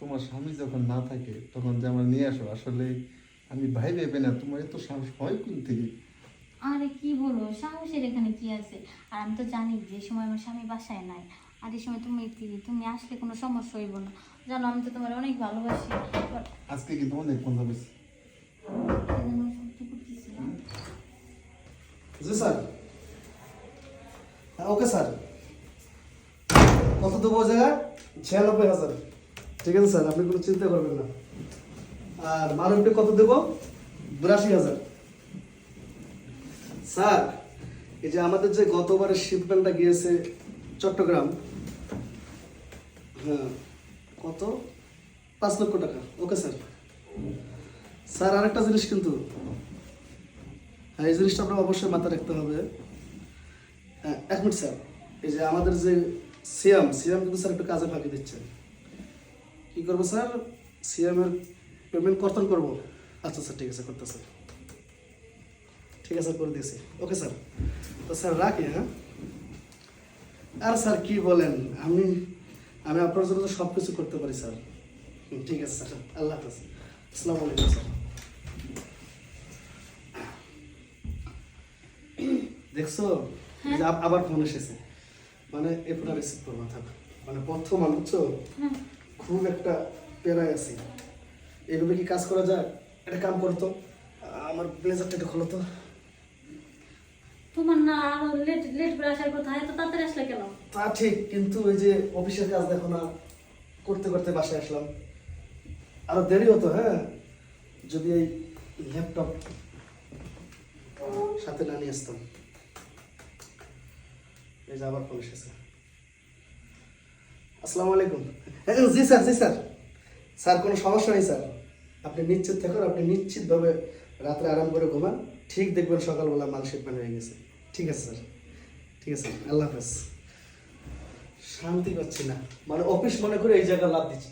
তোমার স্বামী যখন না থাকে তখন যে আমার নিয়ে আসো আসলে আমি ভাই ভেবে না তোমার এত সাহস হয় কোন থেকে? আরে কি বলো সাহসের এখানে কি আছে? আর আমি তো জানি যে সময় আমার স্বামী বাসায় নাই আর এই সময় তুমি তুমি আসলে কোনো সমস্যা হইব না। জানো আমি তো তোমার অনেক ভালোবাসি। আজকে কিন্তু অনেক মজা পেয়েছি। জি স্যার। হ্যাঁ ওকে স্যার। কত দেবো জায়গা ছিয়ানব্বই হাজার। ঠিক আছে স্যার, আপনি কোনো চিন্তা করবেন না। আর মানবটি কত দেবো? বিরাশি হাজার। স্যার, এই যে আমাদের যে গতবারের শিপমেন্টটা গিয়েছে চট্টগ্রাম হ্যাঁ কত? পাঁচ লক্ষ টাকা। Okay sir. স্যার, আরেকটা জিনিস কিন্তু। হ্যাঁ এই জিনিসটা আপনার অবশ্যই মাথায় রাখতে হবে। হ্যাঁ এক মিনিট স্যার। এই যে আমাদের যে সিএম সিএম কিন্তু স্যার একটু কাজে ফাঁকি দিচ্ছে। কি করব স্যার? সিএমের পেমেন্ট কর্তন করব। আচ্ছা স্যার ঠিক আছে করতেছে। ঠিক আছে করে দিয়েছি। Okay sir. তো স্যার রাখি হ্যাঁ? আর স্যার কি বলেন? আমি আমি আপনার জন্য তো সব কিছু করতে পারি স্যার। ঠিক আছে স্যার। আল্লাহ হাফেজ। আসসালামু আলাইকুম স্যার। দেখছ? এই যে আব- আবার ফোন এসেছে। মানে এ ফোনটা রিসিভ করব থাক। মানে প্রথম হ্যাঁ খুব একটা পেরায় আছি। এইভাবে কি কাজ করা যায়? একটা কাম করতো আমার ব্লেজারটা একটু খোলো তো। তোমার না লেট লেট করে আসার কথা এত তাড়াতাড়ি আসলে কেন? তা ঠিক কিন্তু ওই যে অফিসের কাজ দেখো না করতে করতে বাসায় আসলাম। আরও দেরি হতো হ্যাঁ? যদি এই ল্যাপটপ সাথে না নিয়ে আসতাম। এই যে আবার ফোন এসেছে। আসসালামু আলাইকুম। জি স্যার জি স্যার। স্যার কোনো সমস্যা নেই স্যার। আপনি নিশ্চিত থাকুন আপনি নিশ্চিতভাবে রাত্রে আরাম করে ঘুমান। ঠিক দেখবেন সকালবেলা মাল শিপমেন্ট হয়ে গেছে। ঠিক আছে স্যার। ঠিক আছে আল্লাহ হাফেজ। শান্তি পাচ্ছি না। মানে অফিস মনে করে এই জায়গা লাভ দিচ্ছি।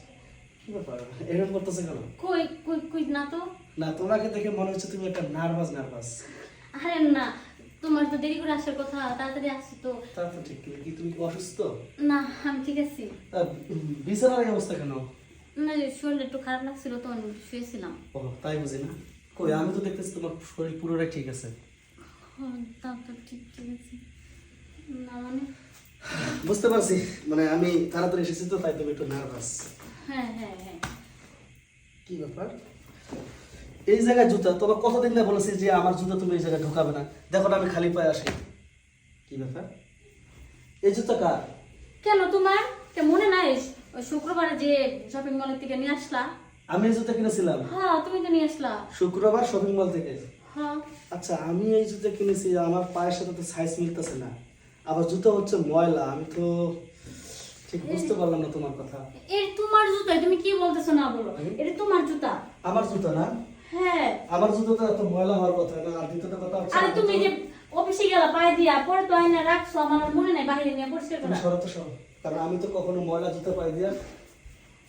কি ব্যাপার? এরকম করতেছে কেন? কই কই কই না তো? না তোমাকে দেখে মনে হচ্ছে তুমি একটা নার্ভাস নার্ভাস। আরে না তো দেরি করে আসার কথা তাড়াতাড়ি আসছি তো। তা তো ঠিক কি তুমি অসুস্থ? না আমি ঠিক আছি। বিছানার অবস্থা কেন? না শরীর একটু খারাপ লাগছিল তো আমি শুয়েছিলাম। ও তাই বুঝি না। কই আমি তো দেখতেছি তোমার শরীর পুরোটাই ঠিক আছে। তা তো ঠিক ঠিক আছে। না মানে বুঝতে পারছি মানে আমি তাড়াতাড়ি এসেছি তো তাই তুমি একটু নার্ভাস হ্যাঁ হ্যাঁ হ্যাঁ। কি ব্যাপার? এই জায়গায় জুতা তোমার কতদিন না বলেছি যে আমার জুতা তুমি এই জায়গায় ঢুকাবে না? দেখো না আমি খালি পায়ে আসি। কি ব্যাপার? এই জুতা কার? কেন তোমার? কে মনে নাই? ওই শুক্রবারে যে শপিং মলের থেকে নিয়ে আসলা? আমি এই জুতা কিনেছিলাম। হ্যাঁ তুমি তো নিয়ে আসলা। শুক্রবার শপিং মল থেকে। হ্যাঁ। আচ্ছা আমি এই জুতা কিনেছি আমার পায়ের সাথে তো সাইজ মিলতেছে না। আবার জুতো হচ্ছে ময়লা আমি তো ঠিক বুঝতে পারলাম না তোমার কথা। এর তোমার জুতা তুমি কি বলতেছো না বলো? এটা তোমার জুতা। আমার জুতা না? হ্যাঁ। আমার জুতো তো এত ময়লা হওয়ার কথা না আর দ্বিতীয়ত কথা হচ্ছে আরে তুমি যে অফিসে গেলা পায়ে দিয়া পরে তো আইনা রাখছো আমার মনে নাই বাইরে নিয়ে পরিষ্কার করা। সরো তো সরো। কারণ আমি তো কখনো ময়লা জুতো পাই দিয়া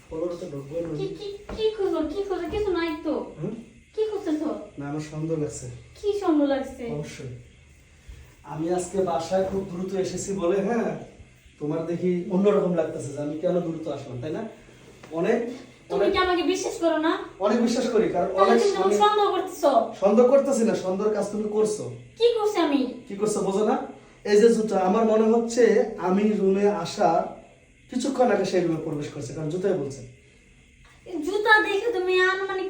ফলোর তো ঢুকবো না। কি কি কি খুঁজো কি খুঁজো কিছু নাই তো? কি খুঁজতেছো না আমার সুন্দর লাগছে। কি সুন্দর লাগছে? অবশ্যই। আমি আজকে বাসায় খুব দ্রুত এসেছি বলে হ্যাঁ তোমার দেখি অন্যরকম লাগতেছে যে আমি কেন দ্রুত আসলাম তাই না? অনেক তুমি কি আমাকে বিশ্বাস করো না? অনেক বিশ্বাস করি কারণ অনেক তুমি আমি- সন্দেহ করতেছো। সন্দেহ করতেছি না কাজ তুমি করছ। কি করছি আমি? কি করছ বোঝো না? এই যে জুতা আমার মনে হচ্ছে আমি রুমে আসা কিছুক্ষণ আগে সেই রুমে প্রবেশ করছে কারণ জুতাই বলছে। জুতা দেখে তুমি আনুমানিক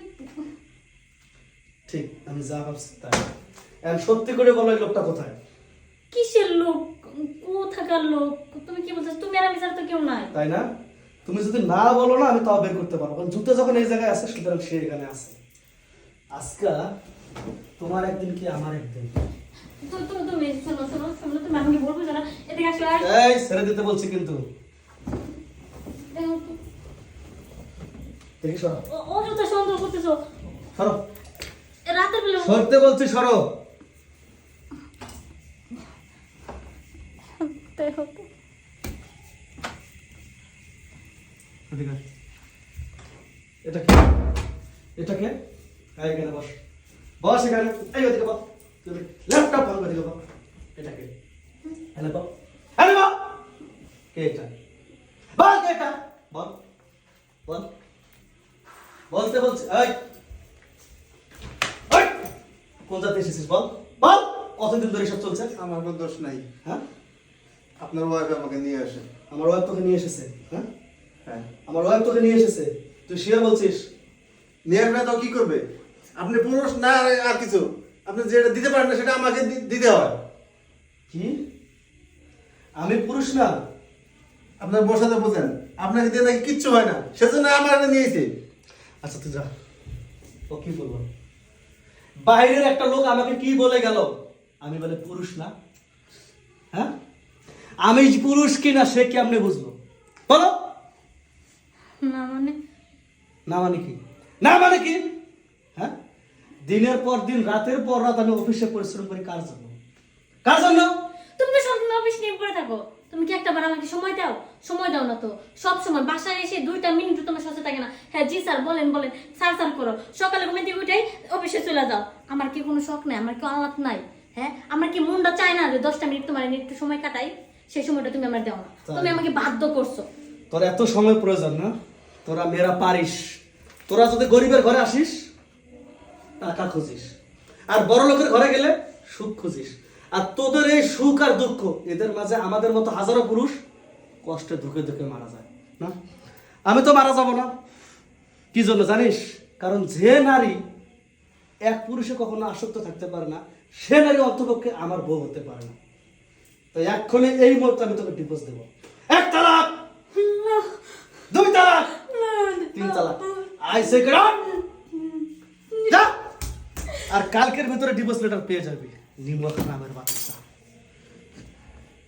ঠিক আমি যা ভাবছি তাই। এখন সত্যি করে বলো এই লোকটা কোথায়? কিসের লোক? কোথাকার লোক? তুমি কি বলছো তুমি আর আমি ছাড়া তো কেউ নাই। তাই না? তুমি যদি না বলো না আমি তাও বের করতে পারব। কারণ জুতো যখন এই জায়গায় আছে সুতরাং সে এখানে আছে আজকা তোমার একদিন কি আমার একদিন। এই ছেড়ে দিতে বলছি কিন্তু। দেখি সরো। সরতে বলছি। এদিকে এটা কে? এটা কে? এই এখানে বস। বস এখানে। এই ওদিকে বস। ল্যাপটপ বস। এটা কে? বস। বস। কে এটা? বল কে এটা? বল। বল। বলতে বলছি। এই। এই! কোন জাতে এসেছিস বল? বল। কতদিন ধরে সব চলছে? আমার কোনো দোষ নাই। হ্যাঁ? আপনার ওয়াইফ আমাকে নিয়ে আসে। আমার ওয়াইফ তোকে নিয়ে এসেছে। হ্যাঁ? আমার ওয়াইফ তোকে নিয়ে এসেছে। তুই শিওর বলছিস। নিয়ে আসবে তো কি করবে? আপনি পুরুষ না আর- কিছু। আপনি যেটা দিতে পারেন না সেটা আমাকে দিতে হয়। কি? আমি পুরুষ না। আপনার বসাতে বোঝেন আপনাকে দিয়ে নাকি কিচ্ছু হয় না। সেজন্য আমার নিয়েছে। আচ্ছা তুই যা। ও কি বলব? বাইরের একটা লোক আমাকে কি বলে গেল? আমি বলে পুরুষ না। হ্যাঁ? আমি পুরুষ কি না সে কেমনে বুঝলো? বলো। না মানে? না মানে কি? না মানে কি? হ্যাঁ? দিনের পর দিন রাতের পর রাত আমি অফিসে পরিশ্রম করি কার জন্য? কার জন্য? তুমি তো সবসময় অফিস নিয়ে পড়ে থাকো। তুমি কি আমাকে সময় দাও? সময় দাও না তো। সব সময় বাসায় এসে দুইটা মিনিট তোমার সাথে থাকে না। হ্যাঁ জি স্যার বলেন বলেন। স্যার স্যার করো। সকালে ঘুমে থেকে উঠেই অফিসে চলে যাও। আমার কি কোনো শখ নাই? আমার কি আলাপ নাই? হ্যাঁ? আমার কি মনটা চায় না যে দশটা মিনিট তোমার একটু সময় কাটাই? সেই সময়টা তুমি আমার দাও না। তুমি আমাকে বাধ্য করছ। তোর এত সময় প্রয়োজন না? তোরা মেয়েরা পারিস। তোরা যদি গরিবের ঘরে আসিস টাকা খুঁজিস। আর বড় লোকের ঘরে গেলে সুখ খুঁজিস। আর তোদের এই সুখ আর দুঃখ এদের মাঝে আমাদের মতো হাজারো পুরুষ কষ্টে ধুকে ধুকে মারা যায় না? আমি তো মারা যাব না। কি জন্য জানিস? কারণ যে নারী এক পুরুষে কখনো আসক্ত থাকতে পারে না সে নারী অন্তপক্ষে আমার বউ হতে পারে না। তো এক্ষণে এই মুহূর্তে আমি তোকে ডিভোর্স দেবো। এক তালাক! দুই তালাক! তিন তালাক। আই সে যা! আর কালকের ভিতরে ডিভোর্স লেটার পেয়ে যাবি। নিম্ন নামের বাচ্চা।